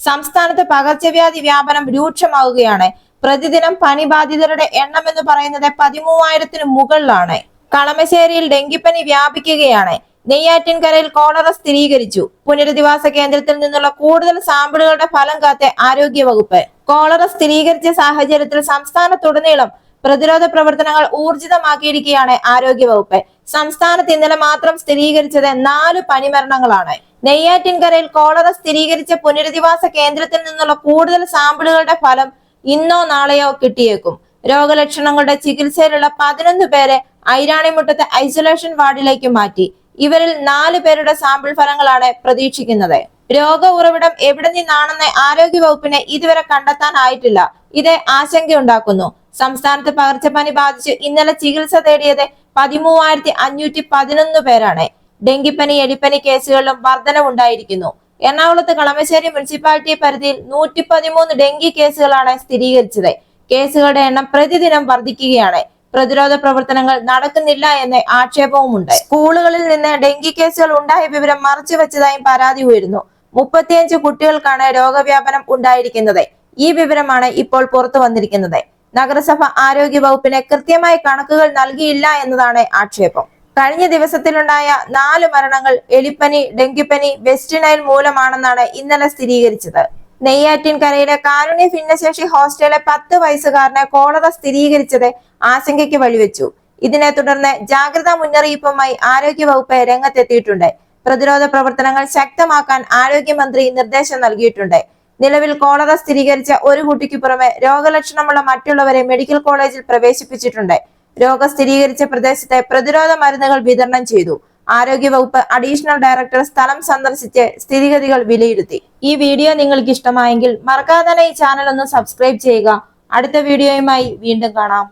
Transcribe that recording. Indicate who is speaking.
Speaker 1: സംസ്ഥാനത്ത് പകർച്ചവ്യാധി വ്യാപനം രൂക്ഷമാവുകയാണ്. പ്രതിദിനം പനിബാധിതരുടെ എണ്ണം എന്ന് പറയുന്നത് പതിമൂവായിരത്തിന് മുകളിലാണ്. കളമശ്ശേരിയിൽ ഡെങ്കിപ്പനി വ്യാപിക്കുകയാണ്. നെയ്യാറ്റിൻകരയിൽ കോളറ സ്ഥിരീകരിച്ചു. പുനരധിവാസ കേന്ദ്രത്തിൽ നിന്നുള്ള കൂടുതൽ സാമ്പിളുകളുടെ ഫലം കാത്ത് ആരോഗ്യവകുപ്പ്. കോളറ സ്ഥിരീകരിച്ച സാഹചര്യത്തിൽ സംസ്ഥാനത്തുടനീളം പ്രതിരോധ പ്രവർത്തനങ്ങൾ ഊർജിതമാക്കിയിരിക്കുകയാണ് ആരോഗ്യവകുപ്പ്. സംസ്ഥാനത്ത് ഇന്നലെ മാത്രം സ്ഥിരീകരിച്ചത് നാല് പനിമരണങ്ങളാണ്. നെയ്യാറ്റിൻകരയിൽ കോളറ സ്ഥിരീകരിച്ച പുനരധിവാസ കേന്ദ്രത്തിൽ നിന്നുള്ള കൂടുതൽ സാമ്പിളുകളുടെ ഫലം ഇന്നോ നാളെയോ കിട്ടിയേക്കും. രോഗലക്ഷണങ്ങളുടെ ചികിത്സയിലുള്ള പതിനൊന്ന് പേരെ ഐരാണിമുട്ടത്തെ ഐസൊലേഷൻ വാർഡിലേക്ക് മാറ്റി. ഇവരിൽ നാല് പേരുടെ സാമ്പിൾ ഫലങ്ങളാണ് പ്രതീക്ഷിക്കുന്നത്. രോഗ ഉറവിടം എവിടെ നിന്നാണെന്ന് ആരോഗ്യവകുപ്പിന് ഇതുവരെ കണ്ടെത്താനായിട്ടില്ല ഇത് ആശങ്കയുണ്ടാക്കുന്നു. സംസ്ഥാനത്ത് പകർച്ചപ്പനി ബാധിച്ച് ഇന്നലെ ചികിത്സ തേടിയത് പതിമൂവായിരത്തി അഞ്ഞൂറ്റി പതിനൊന്ന് പേരാണ്. ഡെങ്കിപ്പനി എലിപ്പനി കേസുകളിലും വർധനവുണ്ടായിരിക്കുന്നു. എറണാകുളത്ത് കളമശ്ശേരി മുനിസിപ്പാലിറ്റി പരിധിയിൽ നൂറ്റി പതിമൂന്ന് ഡെങ്കി കേസുകളാണ് സ്ഥിരീകരിച്ചത്. കേസുകളുടെ എണ്ണം പ്രതിദിനം വർദ്ധിക്കുകയാണ് പ്രതിരോധ പ്രവർത്തനങ്ങൾ നടക്കുന്നില്ല എന്ന ആക്ഷേപവുമുണ്ട്. സ്കൂളുകളിൽ നിന്ന് ഡെങ്കി കേസുകൾ ഉണ്ടായ വിവരം മറച്ചുവെച്ചതായും പരാതി ഉയരുന്നു. മുപ്പത്തിയഞ്ച് കുട്ടികൾക്കാണ് രോഗവ്യാപനം ഉണ്ടായിരിക്കുന്നത്. ഈ വിവരമാണ് ഇപ്പോൾ പുറത്തു വന്നിരിക്കുന്നത്. നഗരസഭ ആരോഗ്യ വകുപ്പിന് കൃത്യമായ കണക്കുകൾ നൽകിയില്ല എന്നതാണ് ആക്ഷേപം. കഴിഞ്ഞ ദിവസത്തിലുണ്ടായ നാല് മരണങ്ങൾ എലിപ്പനി ഡെങ്കിപ്പനി വെസ്റ്റ് നൈൽ മൂലമാണെന്നാണ് ഇന്നലെ സ്ഥിരീകരിച്ചത്. നെയ്യാറ്റിൻകരയിലെ കാരുണ്യ ഭിന്നശേഷി ഹോസ്റ്റലിലെ പത്ത് വയസ്സുകാരനെ കോളറ സ്ഥിരീകരിച്ചത് ആശങ്കയ്ക്ക് വഴിവെച്ചു. ഇതിനെ തുടർന്ന് ജാഗ്രതാ മുന്നറിയിപ്പുമായി ആരോഗ്യവകുപ്പ് രംഗത്തെത്തിയിട്ടുണ്ട്. പ്രതിരോധ പ്രവർത്തനങ്ങൾ ശക്തമാക്കാൻ ആരോഗ്യമന്ത്രി നിർദ്ദേശം നൽകിയിട്ടുണ്ട്. നിലവിൽ കോളറ സ്ഥിരീകരിച്ച ഒരു കുട്ടിക്ക് പുറമെ രോഗലക്ഷണമുള്ള മറ്റുള്ളവരെ മെഡിക്കൽ കോളേജിൽ പ്രവേശിപ്പിച്ചിട്ടുണ്ട്. രോഗം സ്ഥിരീകരിച്ച പ്രദേശത്തെ പ്രതിരോധ മരുന്നുകൾ വിതരണം ചെയ്തു. ആരോഗ്യവകുപ്പ് അഡീഷണൽ ഡയറക്ടർ സ്ഥലം സന്ദർശിച്ച് സ്ഥിതിഗതികൾ വിലയിരുത്തി. ഈ വീഡിയോ നിങ്ങൾക്ക് ഇഷ്ടമായെങ്കിൽ മറക്കാതെ ഈ ചാനൽ ഒന്ന് സബ്സ്ക്രൈബ് ചെയ്യുക. അടുത്ത വീഡിയോയുമായി വീണ്ടും കാണാം.